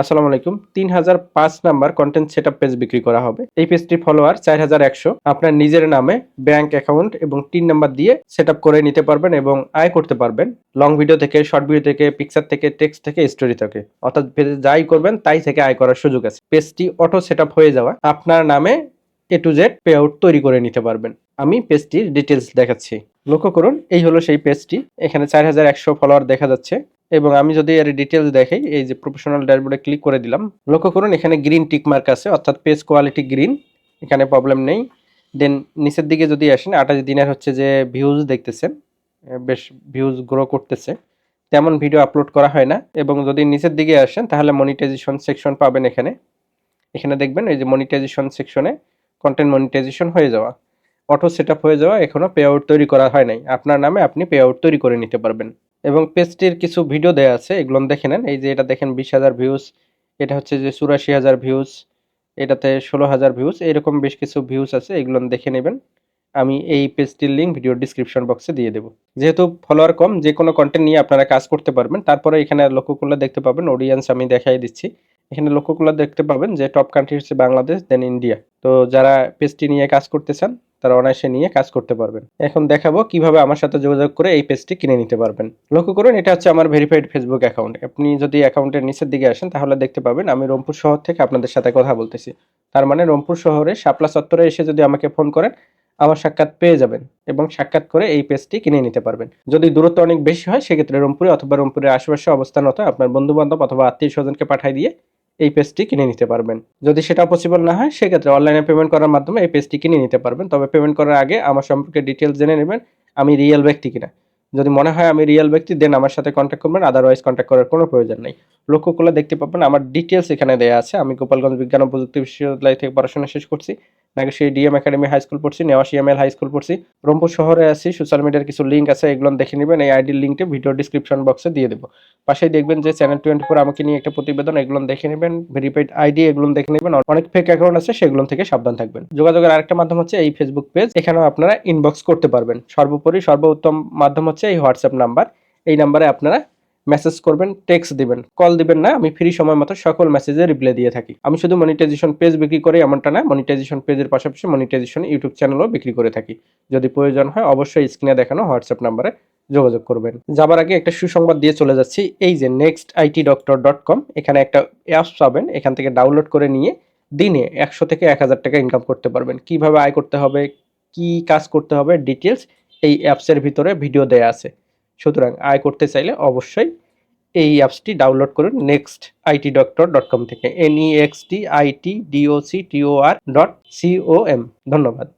আসসালামু আলাইকুম। তিন হাজার পাঁচ নাম্বার কন্টেন্ট সেট পেজ বিক্রি করা হবে। এই পেজটির ফলোয়ার চার হাজার একশো। আপনার নিজের নামে ব্যাংক অ্যাকাউন্ট এবং তিন নাম্বার দিয়ে সেট করে নিতে পারবেন এবং আয় করতে পারবেন। লং ভিডিও থেকে শর্ট ভিডিও থেকে পিকচার থেকে টেক্সট থেকে স্টোরি থেকে। অর্থাৎ পেজে যাই করবেন, তাই থেকে আয় করার সুযোগ আছে। পেজটি অটো সেট হয়ে যাওয়া। আপনার নামে A to Z pay out তৈরি করে নিতে পারবেন। আমি পেজটির ডিটেলস দেখাচ্ছি। লক্ষ্য করুন, এই হলো সেই পেজটি এখানে চার হাজার একশো ফলোয়ার দেখা যাচ্ছে। এবং আমি যদি এর ডিটেলস দেখাই, এই যে প্রফেশনাল ড্যাশবোর্ডে ক্লিক করে দিলাম, লক্ষ্য করুন এখানে গ্রিন টিক মার্ক আছে, অর্থাৎ পেজ কোয়ালিটি গ্রিন এখানে প্রবলেম নেই। দেন নিচের দিকে যদি আসেন, আঠাশ দিনের হচ্ছে যে ভিউজ দেখতেছেন বেশ ভিউজ গ্রো করতেছে, তেমন ভিডিও আপলোড করা হয় না। এবং যদি নিচের দিকে আসেন, তাহলে মনিটাইজেশন সেকশন পাবেন এখানে। এখানে দেখবেন, এই যে মনিটাইজেশন সেকশনে কন্টেন্ট মনিটাইজেশন হয়ে যাওয়া। অটো সেট হয়ে যাওয়া এখনও পে আউট তৈরি করা হয় নাই। আপনার নামে আপনি পে আউট তৈরি করে নিতে পারবেন। এবং পেজটির কিছু ভিডিও দেওয়া আছে, এগুলো দেখে নেন। এই যে এটা দেখেন, বিশ হাজার ভিউজ এটা হচ্ছে যে চুরাশি হাজার ভিউজ এটাতে ষোলো হাজার ভিউজ এরকম বেশ কিছু ভিউজ আছে, এগুলো দেখে নেবেন। আমি এই পেজটির লিঙ্ক ভিডিও ডিসক্রিপশন বক্সে দিয়ে দেবো। যেহেতু ফলোয়ার কম, যে কোনো কন্টেন্ট নিয়ে আপনারা কাজ করতে পারবেন, তারপরে এখানে লক্ষ্য করলে দেখতে পাবেন অডিয়েন্স আমি দেখাই দিচ্ছি। এখানে লক্ষ্য করলে দেখতে পাবেন যে টপ কান্ট্রি হচ্ছে বাংলাদেশ দেন ইন্ডিয়া তো যারা পেজটি নিয়ে কাজ করতে চান তারা অনায়াসে নিয়ে কাজ করতে পারবেন। এখন দেখাবো কীভাবে আমার সাথে যোগাযোগ করে এই পেজটি কিনে নিতে পারবেন। লক্ষ্য করুন, এটা হচ্ছে আমার ভেরিফাইড ফেসবুক অ্যাকাউন্ট আপনি যদি অ্যাকাউন্টের নিচের দিকে আসেন, তাহলে দেখতে পাবেন আমি রংপুর শহর থেকে আপনাদের সাথে কথা বলতেছি। তার মানে রংপুর শহরে শাপলা চত্বরে এসে যদি আমাকে ফোন করেন, আমার সাক্ষাৎ পেয়ে যাবেন এবং সাক্ষাৎ করে এই পেজটি কিনে নিতে পারবেন। যদি দূরত্ব অনেক বেশি হয়, সেক্ষেত্রে রংপুরে অথবা রংপুরের আশেপাশে অবস্থানরত আপনার বন্ধু বান্ধব অথবা আত্মীয় স্বজনকে পাঠিয়ে দিয়ে এই পেজটি কিনে নিতে পারবেন। যদি সেটা পসিবল না হয়, সেক্ষেত্রে অনলাইনে পেমেন্ট করার মাধ্যমে এই পেজটি কিনে নিতে পারবেন। তবে পেমেন্ট করার আগে আমার সম্পর্কে ডিটেলস জেনে নেবেন, আমি রিয়েল ব্যক্তি কিনা। যদি মনে হয় আমি রিয়েল ব্যক্তি দেন আমার সাথে কন্ট্যাক্ট করবেন আদারওয়াইজ কন্ট্যাক্ট করার কোনো প্রয়োজন নেই। লক্ষ্য করলে দেখতে পাবেন, আমার ডিটেলস এখানে দেওয়া আছে। আমি গোপালগঞ্জ বিজ্ঞান ও প্রযুক্তি বিশ্ববিদ্যালয় থেকে পড়াশোনা শেষ করছি। সেই ডিএম একাডেমি হাই স্কুল পড়ছি নেওয়াশিয়ামেল হাই স্কুল পড়ছি। রংপুর শহরে আছি সোশ্যাল মিডিয়ার কিছু লিঙ্ক আছে, এগুলো দেখে নেবেন, এই আইডির লিঙ্কটি ভিডিও ডিসক্রিপশন বক্সে দিয়ে দেবো। পাশেই দেখবেন যে চ্যানেল টোয়েন্টি ফোর আমাকে নিয়ে একটা প্রতিবেদন, এগুলো দেখে নেবেন ভেরিফাইড আইডি এগুলো দেখে নেবেন অনেক ফেক অ্যাকাউন্ট আছে, সেগুলো থেকে সাবধান থাকবেন। যোগাযোগের আরেকটা মাধ্যম হচ্ছে এই ফেসবুক পেজ এখানেও আপনারা ইনবক্স করতে পারবেন। সর্বোপরি সর্বোত্তম মাধ্যম হচ্ছে এই হোয়াটসঅ্যাপ নাম্বার এই নাম্বারে আপনারা মেসেজ করবেন টেক্সট দিবেন কল দিবেন না, আমি ফ্রি সময় মতো সকল মেসেজে রিপ্লাই দিয়ে থাকি। আমি শুধু মনিটাইজেশন পেজ বিক্রি করি এমনটা না মনিটাইজেশন পেজের পাশাপাশি মনিটাইজেশন ইউটিউব চ্যানেলও বিক্রি করে থাকি। যদি প্রয়োজন হয় অবশ্যই স্ক্রিনে দেখানো হোয়াটসঅ্যাপ নাম্বারে যোগাযোগ করবেন। যাবার আগে একটা সুসংবাদ দিয়ে চলে যাচ্ছি। এই যে next IT doctor dot com এখানে একটা অ্যাপস পাবেন, এখান থেকে ডাউনলোড করে নিয়ে দিনে একশো থেকে এক হাজার টাকা ইনকাম করতে পারবেন। কীভাবে আয় করতে হবে, কি কাজ করতে হবে ডিটেলস এই অ্যাপসের ভিতরে ভিডিও দেয়া আছে। সুতরাং আয় করতে চাইলে অবশ্যই এই অ্যাপসটি ডাউনলোড করুন next IT doctor dot com থেকে N E X T IT D O C T O R dot C O M ধন্যবাদ।